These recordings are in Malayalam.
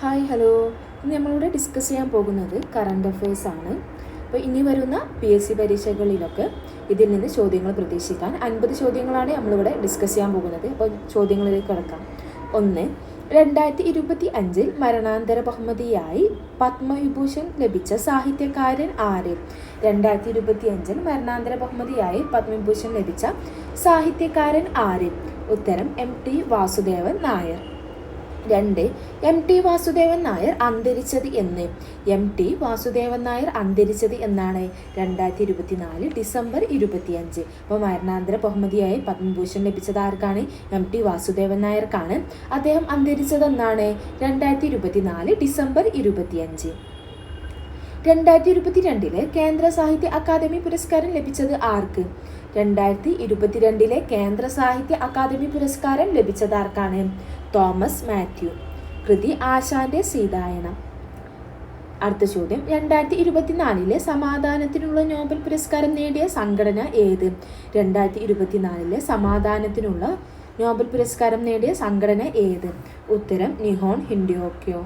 Hi hello. ഇന്ന് നമ്മളിവിടെ ഡിസ്കസ് ചെയ്യാൻ പോകുന്നത് കറണ്ട് അഫയേഴ്സ് ആണ്. അപ്പോൾ ഇനി വരുന്ന പി എസ് സി പരീക്ഷകളിലൊക്കെ ഇതിൽ നിന്ന് ചോദ്യങ്ങൾ പ്രതീക്ഷിക്കാൻ അൻപത് ചോദ്യങ്ങളാണ് നമ്മളിവിടെ ഡിസ്കസ് ചെയ്യാൻ പോകുന്നത്. അപ്പോൾ ചോദ്യങ്ങളിലേക്ക് കിടക്കാം. ഒന്ന് രണ്ടായിരത്തി ഇരുപത്തി അഞ്ചിൽ മരണാന്തര ബഹുമതിയായി പത്മവിഭൂഷൺ ലഭിച്ച സാഹിത്യകാരൻ ആര്? രണ്ടായിരത്തി ഇരുപത്തി അഞ്ചിൽ മരണാന്തര ബഹുമതിയായി പത്മവിഭൂഷൺ ലഭിച്ച സാഹിത്യകാരൻ ആര്? ഉത്തരം എം ടി വാസുദേവൻ നായർ. രണ്ട് എം ടി വാസുദേവൻ നായർ അന്തരിച്ചത് എന്ന്. എം ടി വാസുദേവൻ നായർ അന്തരിച്ചത് എന്നാണ്. രണ്ടായിരത്തി ഇരുപത്തിനാല് ഡിസംബർ ഇരുപത്തിയഞ്ച്. അപ്പോൾ മരണാന്തര ബഹുമതിയായി പത്മഭൂഷൺ ലഭിച്ചത് ആർക്കാണ്? എം ടി വാസുദേവൻ നായർക്കാണ് അദ്ദേഹം അന്തരിച്ചതെന്നാണ്. രണ്ടായിരത്തി ഇരുപത്തിനാല് ഡിസംബർ ഇരുപത്തിയഞ്ച്. രണ്ടായിരത്തി ഇരുപത്തിരണ്ടിൽ കേന്ദ്ര സാഹിത്യ അക്കാദമി പുരസ്കാരം ലഭിച്ചത് ആർക്ക്? രണ്ടായിരത്തി ഇരുപത്തിരണ്ടിലെ കേന്ദ്ര സാഹിത്യ അക്കാദമി പുരസ്കാരം ലഭിച്ചതാർക്കാണ്? തോമസ് മാത്യു. കൃതി ആശാന്റെ സീതായണം അടുത്ത ചോദ്യം. രണ്ടായിരത്തി ഇരുപത്തിനാലിലെ സമാധാനത്തിനുള്ള നോബൽ പുരസ്കാരം നേടിയ സംഘടന ഏത്? രണ്ടായിരത്തി ഇരുപത്തിനാലിലെ സമാധാനത്തിനുള്ള നോബൽ പുരസ്കാരം നേടിയ സംഘടന ഏത്? ഉത്തരം നിഹോൺ ഹിൻഡിയോക്യോ.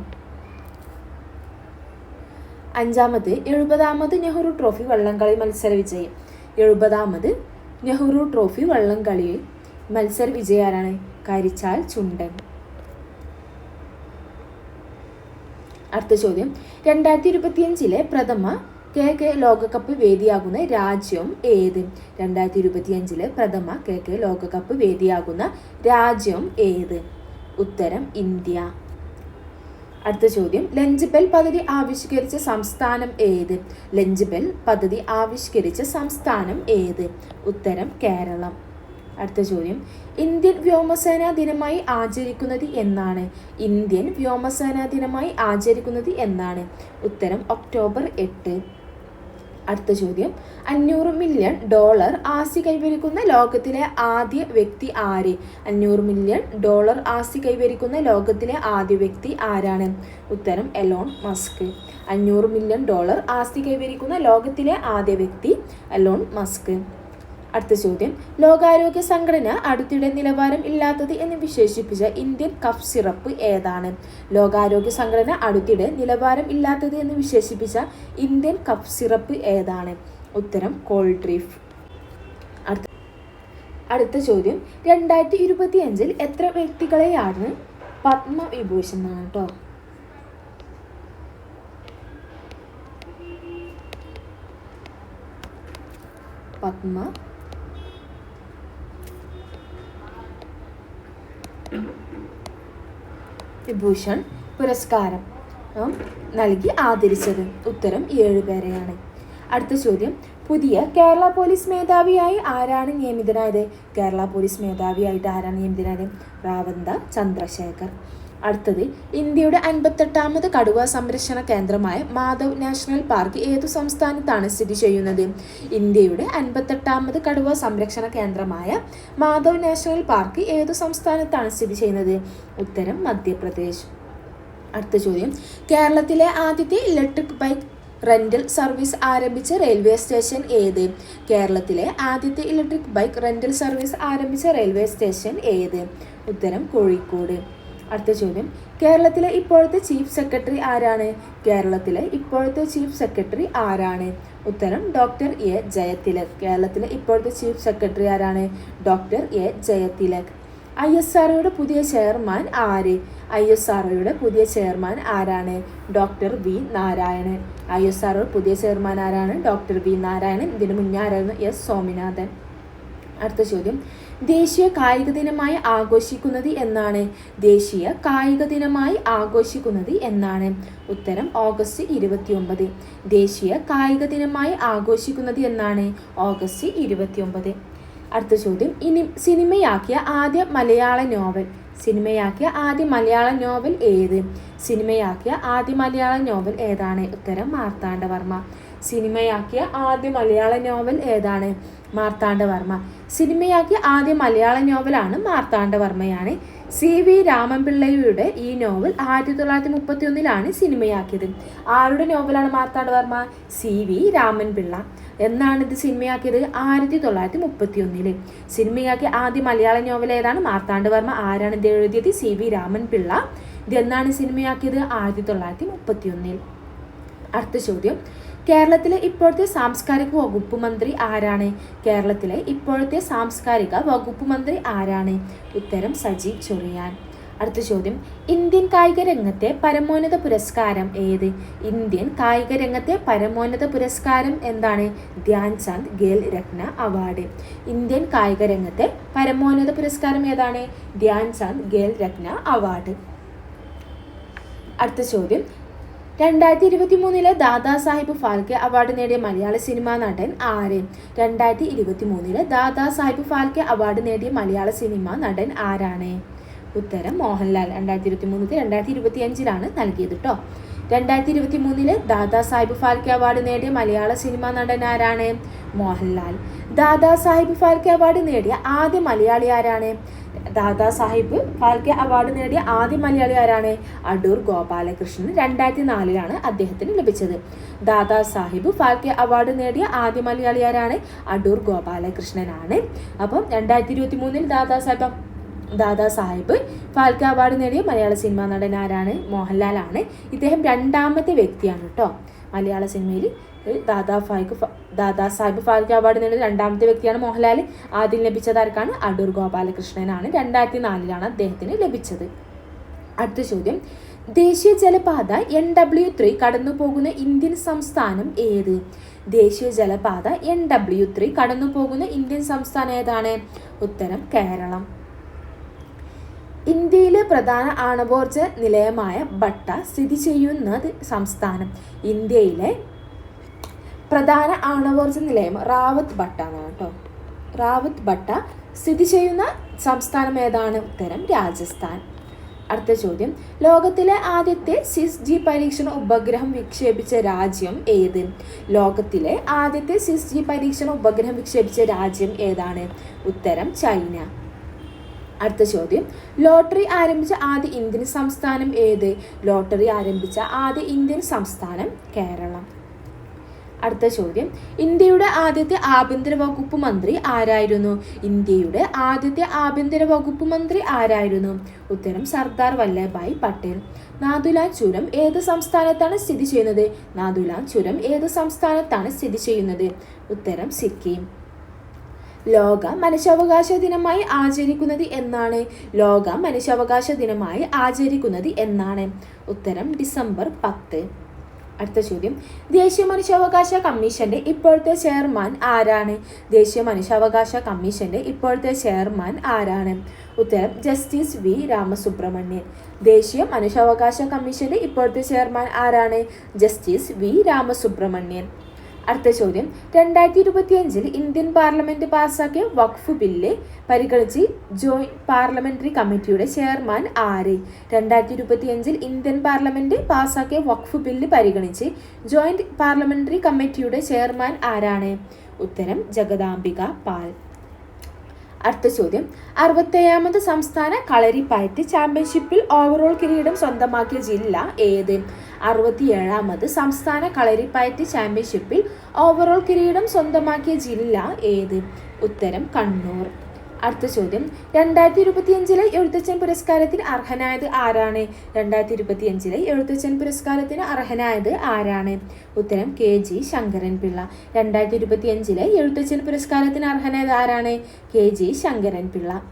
അഞ്ചാമത് എഴുപതാമത് നെഹ്റു ട്രോഫി വള്ളംകളി മത്സര വിജയം. എഴുപതാമത് നെഹ്റു ട്രോഫി വള്ളംകളിയിൽ മത്സര വിജയാരാണ് കരിച്ചാൽ ചുണ്ടൻ. അടുത്ത ചോദ്യം. രണ്ടായിരത്തി ഇരുപത്തിയഞ്ചിലെ പ്രഥമ കെ കെ ലോകകപ്പ് വേദിയാകുന്ന രാജ്യം ഏത്? രണ്ടായിരത്തി ഇരുപത്തിയഞ്ചിലെ പ്രഥമ കെ കെ ലോകകപ്പ് വേദിയാകുന്ന രാജ്യം ഏത്? ഉത്തരം ഇന്ത്യ. അടുത്ത ചോദ്യം. ലഞ്ച് ബെൽ പദ്ധതി ആവിഷ്കരിച്ച സംസ്ഥാനം ഏത്? ലഞ്ച് ബെൽ പദ്ധതി ആവിഷ്കരിച്ച സംസ്ഥാനം ഏത്? ഉത്തരം കേരളം. അടുത്ത ചോദ്യം. ഇന്ത്യൻ വ്യോമസേനാ ദിനമായി ആചരിക്കുന്നത് എന്നാണ്. ഇന്ത്യൻ വ്യോമസേനാ ദിനമായി ആചരിക്കുന്നത് എന്നാണ്. ഉത്തരം ഒക്ടോബർ എട്ട്. അടുത്ത ചോദ്യം. അഞ്ഞൂറ് മില്യൺ ഡോളർ ആസ്തി കൈവരിക്കുന്ന ലോകത്തിലെ ആദ്യ വ്യക്തി ആര്? അഞ്ഞൂറ് മില്യൺ ഡോളർ ആസ്തി കൈവരിക്കുന്ന ലോകത്തിലെ ആദ്യ വ്യക്തി ആരാണ്? ഉത്തരം എലോൺ മസ്ക്. അഞ്ഞൂറ് മില്യൺ ഡോളർ ആസ്തി കൈവരിക്കുന്ന ലോകത്തിലെ ആദ്യ വ്യക്തി എലോൺ മസ്ക്. അടുത്ത ചോദ്യം. ലോകാരോഗ്യ സംഘടന അടുത്തിടെ നിലവാരം ഇല്ലാത്തത് എന്ന് വിശേഷിപ്പിച്ച ഇന്ത്യൻ കഫ് സിറപ്പ് ഏതാണ്? ലോകാരോഗ്യ സംഘടന അടുത്തിടെ നിലവാരം ഇല്ലാത്തത് എന്ന് വിശേഷിപ്പിച്ച ഇന്ത്യൻ കഫ് സിറപ്പ് ഏതാണ്? ഉത്തരം കോൾഡ്രീഫ് അടുത്ത അടുത്ത ചോദ്യം. രണ്ടായിരത്തി ഇരുപത്തി അഞ്ചിൽ എത്ര വ്യക്തികളെയാണ് പത്മവിഭൂഷൺ കേട്ടോ പത്മ വിഭൂഷൺ പുരസ്കാരം നൽകി ആദരിച്ചത്. ഉത്തരം ഏഴ് പേരെയാണ്. അടുത്ത ചോദ്യം. പുതിയ കേരള പോലീസ് മേധാവിയായി ആരാണ് നിയമിതനായത്? കേരള പോലീസ് മേധാവിയായിട്ട് ആരാണ് നിയമിതനായത്? റാവന്ത ചന്ദ്രശേഖർ. അടുത്തത് ഇന്ത്യയുടെ അൻപത്തെട്ടാമത് കടുവ സംരക്ഷണ കേന്ദ്രമായ മാധവ് നാഷണൽ പാർക്ക് ഏതു സംസ്ഥാനത്താണ് സ്ഥിതി ചെയ്യുന്നത്? ഇന്ത്യയുടെ അൻപത്തെട്ടാമത് കടുവ സംരക്ഷണ കേന്ദ്രമായ മാധവ് നാഷണൽ പാർക്ക് ഏതു സംസ്ഥാനത്താണ് സ്ഥിതി ചെയ്യുന്നത്? ഉത്തരം മധ്യപ്രദേശ്. അടുത്ത ചോദ്യം കേരളത്തിലെ ആദ്യത്തെ ഇലക്ട്രിക് ബൈക്ക് റെന്റൽ സർവീസ് ആരംഭിച്ച റെയിൽവേ സ്റ്റേഷൻ ഏത്? കേരളത്തിലെ ആദ്യത്തെ ഇലക്ട്രിക് ബൈക്ക് റെന്റൽ സർവീസ് ആരംഭിച്ച റെയിൽവേ സ്റ്റേഷൻ ഏത്? ഉത്തരം കോഴിക്കോട്. അടുത്ത ചോദ്യം. കേരളത്തിലെ ഇപ്പോഴത്തെ ചീഫ് സെക്രട്ടറി ആരാണ്? കേരളത്തിലെ ഇപ്പോഴത്തെ ചീഫ് സെക്രട്ടറി ആരാണ്? ഉത്തരം ഡോക്ടർ എ ജയതിലക്. കേരളത്തിലെ ഇപ്പോഴത്തെ ചീഫ് സെക്രട്ടറി ആരാണ്? Doctor A Jayathilak. I S ആർഒയുടെ പുതിയ ചെയർമാൻ ആര്? ഐ എസ് ആർഒയുടെ പുതിയ ചെയർമാൻ ആരാണ്? Doctor V Narayanan. I S R O പുതിയ ചെയർമാൻ ആരാണ്? Doctor V Narayanan. ഇതിനു മുന്നേ ആരായിരുന്നു? എസ് സ്വാമിനാഥൻ. അടുത്ത ചോദ്യം. ദേശീയ കായിക ദിനമായി ആഘോഷിക്കുന്നത് എന്നാണ്. ദേശീയ കായിക ദിനമായി ആഘോഷിക്കുന്നത് എന്നാണ്. ഉത്തരം ഓഗസ്റ്റ് ഇരുപത്തിയൊമ്പത്. ദേശീയ കായിക ദിനമായി ആഘോഷിക്കുന്നത് എന്നാണ്. ഓഗസ്റ്റ് ഇരുപത്തിയൊമ്പത്. അടുത്ത ചോദ്യം. ഇനി സിനിമയാക്കിയ ആദ്യ മലയാള നോവൽ. സിനിമയാക്കിയ ആദ്യ മലയാള നോവൽ ഏത്? സിനിമയാക്കിയ ആദ്യ മലയാള നോവൽ ഏതാണ്? ഉത്തരം മാർത്താണ്ഡവർമ്മ സിനിമയാക്കിയ ആദ്യ മലയാള നോവൽ ഏതാണ്? മാർത്താണ്ഡവർമ്മ. സിനിമയാക്കിയ ആദ്യ മലയാള നോവലാണ് മാർത്താണ്ഡവർമ്മയാണ്. സി വി രാമൻപിള്ളയുടെ ഈ നോവൽ ആയിരത്തി തൊള്ളായിരത്തി മുപ്പത്തി ഒന്നിലാണ് സിനിമയാക്കിയത്. ആരുടെ നോവലാണ് മാർത്താണ്ഡവർമ്മ? C V Raman Pillai. എന്നാണ് ഇത് സിനിമയാക്കിയത് ആയിരത്തി തൊള്ളായിരത്തി മുപ്പത്തി ഒന്നിൽ സിനിമയാക്കിയ ആദ്യ മലയാള നോവൽ ഏതാണ്? മാർത്താണ്ഡവർമ്മ. ആരാണ് ഇത് എഴുതിയത്? C V Ramanpillai. ഇതെന്നാണ് സിനിമയാക്കിയത്? ആയിരത്തി തൊള്ളായിരത്തി മുപ്പത്തി ഒന്നിൽ അടുത്ത ചോദ്യം. കേരളത്തിലെ ഇപ്പോഴത്തെ സാംസ്കാരിക വകുപ്പ് മന്ത്രി ആരാണ്? കേരളത്തിലെ ഇപ്പോഴത്തെ സാംസ്കാരിക വകുപ്പ് മന്ത്രി ആരാണ്? ഉത്തരം സജീവ് ചൊറിയാൻ. അടുത്ത ചോദ്യം. ഇന്ത്യൻ കായിക രംഗത്തെ പരമോന്നത പുരസ്കാരം ഏത്? ഇന്ത്യൻ കായിക രംഗത്തെ പരമോന്നത പുരസ്കാരം എന്താണ്? ധ്യാൻ ചന്ദ് ഖേൽ രത്ന അവാർഡ്. ഇന്ത്യൻ കായിക രംഗത്തെ പരമോന്നത പുരസ്കാരം ഏതാണ്? ധ്യാൻ ചന്ദ് ഖേൽ രത്ന അവാർഡ്. അടുത്ത ചോദ്യം. രണ്ടായിരത്തി ഇരുപത്തി മൂന്നിലെ ദാദാ സാഹിബ് ഫാൽക്കെ അവാർഡ് നേടിയ മലയാള സിനിമാ നടൻ ആര്? രണ്ടായിരത്തി ഇരുപത്തി മൂന്നിലെ ദാദാ സാഹിബ് ഫാൽക്കെ അവാർഡ് നേടിയ മലയാള സിനിമാ നടൻ ആരാണ്? ഉത്തരം മോഹൻലാൽ. രണ്ടായിരത്തി ഇരുപത്തി മൂന്നിൽ രണ്ടായിരത്തി ഇരുപത്തി അഞ്ചിലാണ് നൽകിയത് കേട്ടോ രണ്ടായിരത്തി ഇരുപത്തി മൂന്നിൽ ദാദാ സാഹിബ് ഫാൽക്കെ അവാർഡ് നേടിയ മലയാള സിനിമാ നടൻ ആരാണ്? മോഹൻലാൽ. ദാദാ സാഹിബ് ഫാൽക്കെ അവാർഡ് നേടിയ ആദ്യ മലയാളി ആരാണ്? ദാദാ സാഹിബ് ഫാൽക്കെ അവാർഡ് നേടിയ ആദ്യ മലയാളി ആരാണ് അടൂർ ഗോപാലകൃഷ്ണൻ രണ്ടായിരത്തി നാലിലാണ് അദ്ദേഹത്തിന് ലഭിച്ചത്. ദാദാ സാഹിബ് ഫാൽക്കെ അവാർഡ് നേടിയ ആദ്യ മലയാളി ആരാണ് അടൂർ ഗോപാലകൃഷ്ണനാണ്. അപ്പം രണ്ടായിരത്തി ഇരുപത്തി മൂന്നിൽ ദാദാ സാഹിബ് ദാദാ സാഹിബ് ഫാൽക്കെ അവാർഡ് നേടിയ മലയാള സിനിമാ നടൻ ആരാണ് മോഹൻലാലാണ്. ഇദ്ദേഹം രണ്ടാമത്തെ വ്യക്തിയാണ് കേട്ടോ. മലയാള സിനിമയിൽ ദാദാ ഫാൽക്ക് ദാദാ സാഹിബ് ഫാൽക്കെ അവാർഡ് നേടിയ രണ്ടാമത്തെ വ്യക്തിയാണ് മോഹൻലാൽ ആദ്യം ലഭിച്ചത് ആർക്കാണ്? അടൂർ ഗോപാലകൃഷ്ണനാണ്. രണ്ടായിരത്തി നാലിലാണ് അദ്ദേഹത്തിന് ലഭിച്ചത്. അടുത്ത ചോദ്യം. ദേശീയ ജലപാത എൻ ഡബ്ല്യു ത്രീ കടന്നു പോകുന്ന ഇന്ത്യൻ സംസ്ഥാനം ഏത്? ദേശീയ ജലപാത എൻ ഡബ്ല്യു ത്രീ കടന്നു പോകുന്ന ഇന്ത്യൻ സംസ്ഥാനം ഏതാണ്? ഉത്തരം കേരളം. ഇന്ത്യയിലെ പ്രധാന ആണവോർജ നിലയമായ ഭട്ട സ്ഥിതി ചെയ്യുന്നത് സംസ്ഥാനം. ഇന്ത്യയിലെ പ്രധാന ആണവോർജ നിലയം റാവത്ത് ഭട്ട എന്നാണ് കേട്ടോ. റാവത്ത് ഭട്ട സ്ഥിതി ചെയ്യുന്ന സംസ്ഥാനം ഏതാണ്? ഉത്തരം രാജസ്ഥാൻ. അടുത്ത ചോദ്യം. ലോകത്തിലെ ആദ്യത്തെ സിസ് ജി പരീക്ഷണ ഉപഗ്രഹം വിക്ഷേപിച്ച രാജ്യം ഏത്? ലോകത്തിലെ ആദ്യത്തെ സിസ് ജി പരീക്ഷണ ഉപഗ്രഹം വിക്ഷേപിച്ച രാജ്യം ഏതാണ്? ഉത്തരം ചൈന. അടുത്ത ചോദ്യം. ലോട്ടറി ആരംഭിച്ച ആദ്യ ഇന്ത്യൻ സംസ്ഥാനം ഏത്? ലോട്ടറി ആരംഭിച്ച ആദ്യ ഇന്ത്യൻ സംസ്ഥാനം കേരളം. അടുത്ത ചോദ്യം. ഇന്ത്യയുടെ ആദ്യത്തെ ആഭ്യന്തര വകുപ്പ് മന്ത്രി ആരായിരുന്നു? ഇന്ത്യയുടെ ആദ്യത്തെ ആഭ്യന്തര വകുപ്പ് മന്ത്രി ആരായിരുന്നു? ഉത്തരം സർദാർ വല്ലഭായ് പട്ടേൽ. നാദുലാ ചുരം ഏത് സംസ്ഥാനത്താണ് സ്ഥിതി ചെയ്യുന്നത്? നാദുലാ ചുരം ഏത് സംസ്ഥാനത്താണ് സ്ഥിതി ചെയ്യുന്നത്? ഉത്തരം സിക്കിം. ലോക മനുഷ്യാവകാശ ദിനമായി ആചരിക്കുന്നത് എന്നാണ്. ലോക മനുഷ്യാവകാശ ദിനമായി ആചരിക്കുന്നത് എന്നാണ്. ഉത്തരം ഡിസംബർ പത്ത്. അടുത്ത ചോദ്യം. ദേശീയ മനുഷ്യാവകാശ കമ്മീഷന്റെ ഇപ്പോഴത്തെ ചെയർമാൻ ആരാണ്? ദേശീയ മനുഷ്യാവകാശ കമ്മീഷന്റെ ഇപ്പോഴത്തെ ചെയർമാൻ ആരാണ്? ഉത്തരം ജസ്റ്റിസ് വി. രാമസുബ്രഹ്മണ്യൻ. ദേശീയ മനുഷ്യാവകാശ കമ്മീഷന്റെ ഇപ്പോഴത്തെ ചെയർമാൻ ആരാണ്? Justice V. രാമസുബ്രഹ്മണ്യൻ. അടുത്ത ചോദ്യം. രണ്ടായിരത്തി ഇരുപത്തിയഞ്ചിൽ ഇന്ത്യൻ പാർലമെന്റ് പാസാക്കിയ വഖഫ് ബില്ല് പരിഗണിച്ച് ജോയിന്റ് പാർലമെന്ററി കമ്മിറ്റിയുടെ ചെയർമാൻ ആര്? രണ്ടായിരത്തി ഇരുപത്തിയഞ്ചിൽ ഇന്ത്യൻ പാർലമെന്റ് പാസാക്കിയ വഖഫ് ബില്ല് പരിഗണിച്ച് ജോയിന്റ് പാർലമെന്ററി കമ്മിറ്റിയുടെ ചെയർമാൻ ആരാണ്? ഉത്തരം ജഗദാംബിക പാൽ. അടുത്ത ചോദ്യം. അറുപത്തേഴാമത് സംസ്ഥാന കളരിപ്പയറ്റ് ചാമ്പ്യൻഷിപ്പിൽ ഓവറോൾ കിരീടം സ്വന്തമാക്കിയ ജില്ല ഏത്? അറുപത്തിയേഴാമത് സംസ്ഥാന കളരിപ്പയറ്റ് ചാമ്പ്യൻഷിപ്പിൽ ഓവറോൾ കിരീടം സ്വന്തമാക്കിയ ജില്ല ഏത്? ഉത്തരം കണ്ണൂർ. അടുത്ത ചോദ്യം. രണ്ടായിരത്തി ഇരുപത്തിയഞ്ചിലെ എഴുത്തച്ഛൻ പുരസ്കാരത്തിന് അർഹനായത് ആരാണ്? രണ്ടായിരത്തി ഇരുപത്തിയഞ്ചിലെ എഴുത്തച്ഛൻ പുരസ്കാരത്തിന് അർഹനായത് ആരാണ്? ഉത്തരം കെ ജി ശങ്കരൻ പിള്ള രണ്ടായിരത്തി ഇരുപത്തിയഞ്ചിലെ എഴുത്തച്ഛൻ പുരസ്കാരത്തിന് അർഹനായത് ആരാണ്? കെ ജി ശങ്കരൻ പിള്ള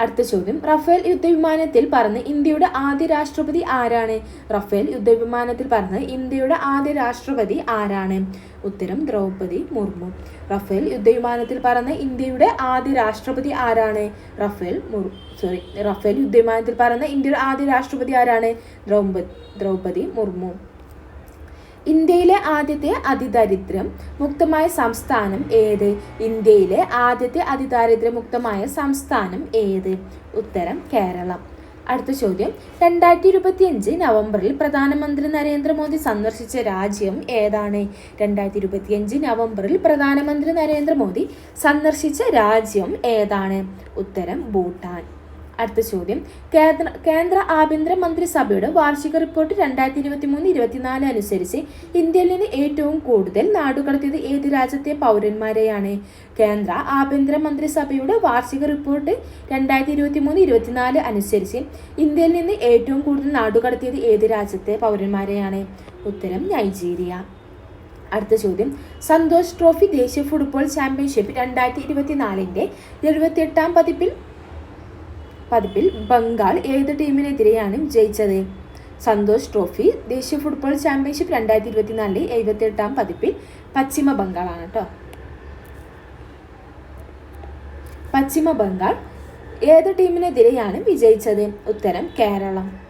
അടുത്ത ചോദ്യം. റഫേൽ യുദ്ധവിമാനത്തിൽ പറന്ന് ഇന്ത്യയുടെ ആദ്യ രാഷ്ട്രപതി ആരാണ്? റഫേൽ യുദ്ധവിമാനത്തിൽ പറന്ന് ഇന്ത്യയുടെ ആദ്യ രാഷ്ട്രപതി ആരാണ്? ഉത്തരം ദ്രൗപദി മുർമു. റഫേൽ യുദ്ധവിമാനത്തിൽ പറന്ന ഇന്ത്യയുടെ ആദ്യ രാഷ്ട്രപതി ആരാണ്? റഫേൽ മുർ സോറി റഫേൽ യുദ്ധവിമാനത്തിൽ പറന്ന ഇന്ത്യയുടെ ആദ്യ രാഷ്ട്രപതി ആരാണ്? ദ്രൗപദി ദ്രൗപദി മുർമു. ഇന്ത്യയിലെ ആദ്യത്തെ അതിദരിദ്രം മുക്തമായ സംസ്ഥാനം ഏത്? ഇന്ത്യയിലെ ആദ്യത്തെ അതിദാരിദ്ര്യ മുക്തമായ സംസ്ഥാനം ഏത്? ഉത്തരം കേരളം. അടുത്ത ചോദ്യം. രണ്ടായിരത്തി ഇരുപത്തിയഞ്ച് നവംബറിൽ പ്രധാനമന്ത്രി നരേന്ദ്രമോദി സന്ദർശിച്ച രാജ്യം ഏതാണ്? രണ്ടായിരത്തി ഇരുപത്തിയഞ്ച് നവംബറിൽ പ്രധാനമന്ത്രി നരേന്ദ്രമോദി സന്ദർശിച്ച രാജ്യം ഏതാണ്? ഉത്തരം ഭൂട്ടാൻ. അടുത്ത ചോദ്യം. കേന്ദ്ര കേന്ദ്ര ആഭ്യന്തര മന്ത്രിസഭയുടെ വാർഷിക റിപ്പോർട്ട് രണ്ടായിരത്തി ഇരുപത്തി മൂന്ന് ഇരുപത്തിനാല് അനുസരിച്ച് ഇന്ത്യയിൽ നിന്ന് ഏറ്റവും കൂടുതൽ നാടുകടത്തിയത് ഏത് രാജ്യത്തെ പൗരന്മാരെയാണ്? കേന്ദ്ര ആഭ്യന്തര മന്ത്രിസഭയുടെ വാർഷിക റിപ്പോർട്ട് രണ്ടായിരത്തി ഇരുപത്തി മൂന്ന് ഇരുപത്തിനാല് അനുസരിച്ച് ഇന്ത്യയിൽ നിന്ന് ഏറ്റവും കൂടുതൽ നാടുകടത്തിയത് ഏത് രാജ്യത്തെ പൗരന്മാരെയാണ്? ഉത്തരം നൈജീരിയ. അടുത്ത ചോദ്യം. സന്തോഷ് ട്രോഫി ദേശീയ ഫുട്ബോൾ ചാമ്പ്യൻഷിപ്പ് രണ്ടായിരത്തി ഇരുപത്തിനാലിന്റെ എഴുപത്തിയെട്ടാം പതിപ്പിൽ പതിപ്പിൽ ബംഗാൾ ഏത് ടീമിനെതിരെയാണ് ജയിച്ചത്? സന്തോഷ് ട്രോഫി ദേശീയ ഫുട്ബോൾ ചാമ്പ്യൻഷിപ്പ് രണ്ടായിരത്തി ഇരുപത്തിനാലിലെ എഴുപത്തിയെട്ടാം പതിപ്പിൽ പശ്ചിമ ബംഗാളാണ് കേട്ടോ പശ്ചിമ ബംഗാൾ ഏത് ടീമിനെതിരെയാണ് വിജയിച്ചത്? ഉത്തരം കേരളം.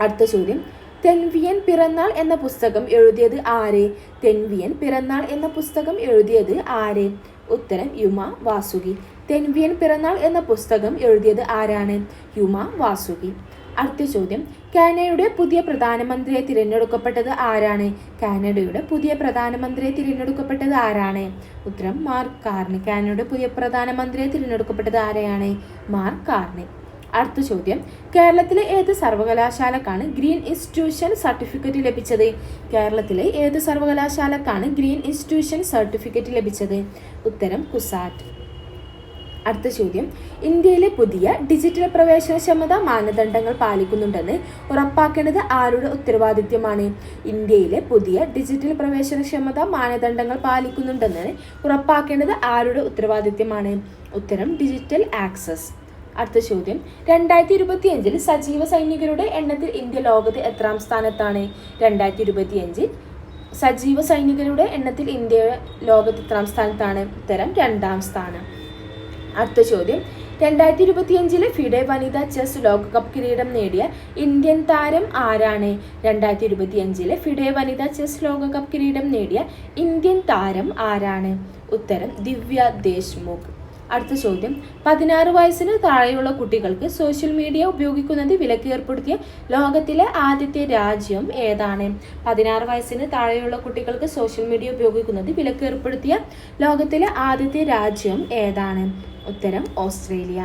അടുത്ത ചോദ്യം. തെൻവിയൻ പിറന്നാൾ എന്ന പുസ്തകം എഴുതിയത് ആര്? തെൻവിയൻ പിറന്നാൾ എന്ന പുസ്തകം എഴുതിയത് ആര്? ഉത്തരം യുമ വാസുകി. തെൻവിയൻ പിറന്നാൾ എന്ന പുസ്തകം എഴുതിയത് ആരാണ്? യുമ വാസുകി. അടുത്ത ചോദ്യം. കാനഡയുടെ പുതിയ പ്രധാനമന്ത്രിയെ തിരഞ്ഞെടുക്കപ്പെട്ടത് ആരാണ്? കാനഡയുടെ പുതിയ പ്രധാനമന്ത്രിയെ തിരഞ്ഞെടുക്കപ്പെട്ടത് ആരാണ്? ഉത്തരം മാർക്ക് കാർണി. കാനഡയുടെ പുതിയ പ്രധാനമന്ത്രിയെ തിരഞ്ഞെടുക്കപ്പെട്ടത് ആരെയാണ്? Mark Carney. അടുത്ത ചോദ്യം. കേരളത്തിലെ ഏത് സർവകലാശാലക്കാണ് ഗ്രീൻ ഇൻസ്റ്റിറ്റ്യൂഷൻ സർട്ടിഫിക്കറ്റ് ലഭിച്ചത്? കേരളത്തിലെ ഏത് സർവകലാശാലക്കാണ് ഗ്രീൻ ഇൻസ്റ്റിറ്റ്യൂഷൻ സർട്ടിഫിക്കറ്റ് ലഭിച്ചത്? ഉത്തരം കുസാറ്റ്. അടുത്ത ചോദ്യം. ഇന്ത്യയിലെ പുതിയ ഡിജിറ്റൽ പ്രവേശനക്ഷമത മാനദണ്ഡങ്ങൾ പാലിക്കുന്നുണ്ടെന്ന് ഉറപ്പാക്കേണ്ടത് ആരുടെ ഉത്തരവാദിത്യമാണ് ഇന്ത്യയിലെ പുതിയ ഡിജിറ്റൽ പ്രവേശനക്ഷമത മാനദണ്ഡങ്ങൾ പാലിക്കുന്നുണ്ടെന്ന് ഉറപ്പാക്കേണ്ടത് ആരുടെ ഉത്തരവാദിത്യമാണ് ഉത്തരം ഡിജിറ്റൽ ആക്സസ്. അടുത്ത ചോദ്യം. രണ്ടായിരത്തി ഇരുപത്തി അഞ്ചിൽ സജീവ സൈനികരുടെ എണ്ണത്തിൽ ഇന്ത്യ ലോകത്ത് എത്രാം സ്ഥാനത്താണ്? രണ്ടായിരത്തി ഇരുപത്തി അഞ്ചിൽ സജീവ സൈനികരുടെ എണ്ണത്തിൽ ഇന്ത്യ ലോകത്ത് എത്രാം സ്ഥാനത്താണ്? ഉത്തരം രണ്ടാം സ്ഥാനം. അടുത്ത ചോദ്യം. രണ്ടായിരത്തി ഇരുപത്തിയഞ്ചിലെ ഫിഡെ വനിതാ ചെസ് ലോകകപ്പ് കിരീടം നേടിയ ഇന്ത്യൻ താരം ആരാണ്? രണ്ടായിരത്തി ഇരുപത്തിയഞ്ചിലെ ഫിഡെ വനിതാ ചെസ് ലോകകപ്പ് കിരീടം നേടിയ ഇന്ത്യൻ താരം ആരാണ്? ഉത്തരം ദിവ്യ ദേശ്മുഖ്. അടുത്ത ചോദ്യം. പതിനാറ് വയസ്സിന് താഴെയുള്ള കുട്ടികൾക്ക് സോഷ്യൽ മീഡിയ ഉപയോഗിക്കുന്നത് വിലക്ക് ഏർപ്പെടുത്തിയ ലോകത്തിലെ ആദ്യത്തെ രാജ്യം ഏതാണ്? പതിനാറ് വയസ്സിന് താഴെയുള്ള കുട്ടികൾക്ക് സോഷ്യൽ മീഡിയ ഉപയോഗിക്കുന്നത് വിലക്ക് ഏർപ്പെടുത്തിയ ലോകത്തിലെ ആദ്യത്തെ രാജ്യം ഏതാണ്? ഉത്തരം ഓസ്ട്രേലിയ.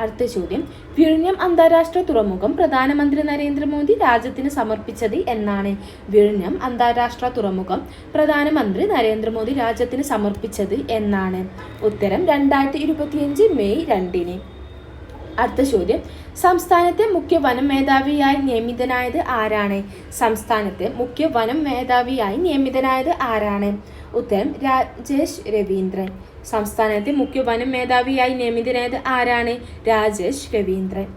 അടുത്ത ചോദ്യം. വിഴിഞ്ഞം അന്താരാഷ്ട്ര തുറമുഖം പ്രധാനമന്ത്രി നരേന്ദ്രമോദി രാജ്യത്തിന് സമർപ്പിച്ചത് എന്നാണ്. വിഴിഞ്ഞം അന്താരാഷ്ട്ര തുറമുഖം പ്രധാനമന്ത്രി നരേന്ദ്രമോദി രാജ്യത്തിന് സമർപ്പിച്ചത് എന്നാണ്. ഉത്തരം രണ്ടായിരത്തി ഇരുപത്തിയഞ്ച് മെയ് രണ്ടിന്. അടുത്ത ചോദ്യം. സംസ്ഥാനത്തെ മുഖ്യ വനം മേധാവിയായി നിയമിതനായത് ആരാണ്? സംസ്ഥാനത്തെ മുഖ്യ വനം മേധാവിയായി നിയമിതനായത് ആരാണ്? ഉത്തരം രാജേഷ് രവീന്ദ്രൻ. സംസ്ഥാനത്തെ മുഖ്യ വനം മേധാവിയായി നിയമിതനായത് ആരാണ്? രാജേഷ് രവീന്ദ്രൻ.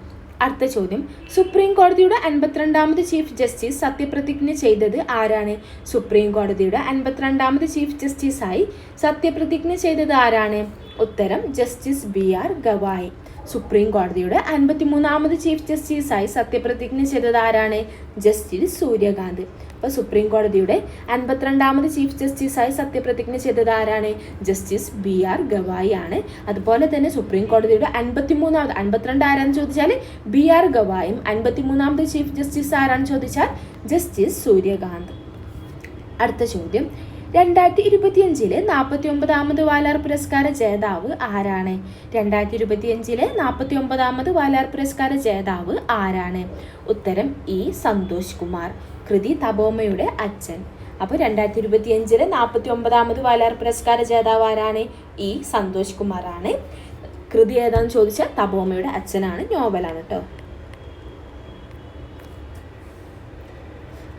അടുത്ത ചോദ്യം. സുപ്രീം കോടതിയുടെ അൻപത്തിരണ്ടാമത് ചീഫ് ജസ്റ്റിസ് സത്യപ്രതിജ്ഞ ചെയ്തത് ആരാണ്? സുപ്രീം കോടതിയുടെ അൻപത്തിരണ്ടാമത് ചീഫ് ജസ്റ്റിസായി സത്യപ്രതിജ്ഞ ചെയ്തത് ആരാണ്? ഉത്തരം justice B R Gavai. Supreme കോടതിയുടെ അൻപത്തിമൂന്നാമത് ചീഫ് ജസ്റ്റിസായി സത്യപ്രതിജ്ഞ ചെയ്തത് ആരാണ് ജസ്റ്റിസ് സൂര്യകാന്ത്. അപ്പോൾ സുപ്രീം കോടതിയുടെ അൻപത്തിരണ്ടാമത് ചീഫ് ജസ്റ്റിസായി സത്യപ്രതിജ്ഞ ചെയ്തത് ആരാണ് ജസ്റ്റിസ് ബി ആർ ഗവായി ആണ് അതുപോലെ തന്നെ സുപ്രീം കോടതിയുടെ അൻപത്തിമൂന്നാമത് അൻപത്തിരണ്ട് ആരാന്ന് ചോദിച്ചാൽ ബി ആർ ഗവായും അൻപത്തിമൂന്നാമത് ചീഫ് ജസ്റ്റിസ് ആരാന്ന് ചോദിച്ചാൽ ജസ്റ്റിസ് സൂര്യകാന്ത്. അടുത്ത ചോദ്യം. രണ്ടായിരത്തി ഇരുപത്തിയഞ്ചിലെ നാൽപ്പത്തി ഒമ്പതാമത് വാലാർ പുരസ്കാര ജേതാവ് ആരാണ്? രണ്ടായിരത്തി ഇരുപത്തിയഞ്ചിലെ നാൽപ്പത്തി ഒമ്പതാമത് വാലാർ പുരസ്കാര ജേതാവ് ആരാണ്? ഉത്തരം ഇ സന്തോഷ് കുമാർ. കൃതി തപോമയുടെ അച്ഛൻ. അപ്പോൾ രണ്ടായിരത്തി ഇരുപത്തി അഞ്ചിലെ നാൽപ്പത്തി ഒമ്പതാമത് വാലാർ പുരസ്കാര ജേതാവ് ആരാണ്? ഇ സന്തോഷ് കുമാറാണ്. കൃതി ഏതാണെന്ന് ചോദിച്ചാൽ തപോമയുടെ അച്ഛനാണ് നോവലാണ് കേട്ടോ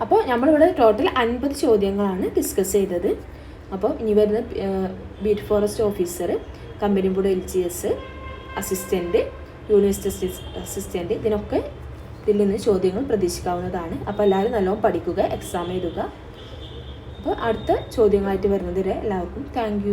അപ്പോൾ നമ്മളിവിടെ ടോട്ടൽ അൻപത് ചോദ്യങ്ങളാണ് ഡിസ്കസ് ചെയ്തത്. അപ്പോൾ ഇനി വരുന്ന beat forest officer company board L G S assistant university assistant ഇതിനൊക്കെ ഇതിൽ നിന്ന് ചോദ്യങ്ങൾ പ്രതീക്ഷിക്കാവുന്നതാണ്. അപ്പോൾ എല്ലാവരും നല്ലോണം പഠിക്കുക എക്സാം എഴുതുക. അപ്പോൾ അടുത്ത ചോദ്യങ്ങളായിട്ട് വരുന്നതുവരെ എല്ലാവർക്കും താങ്ക്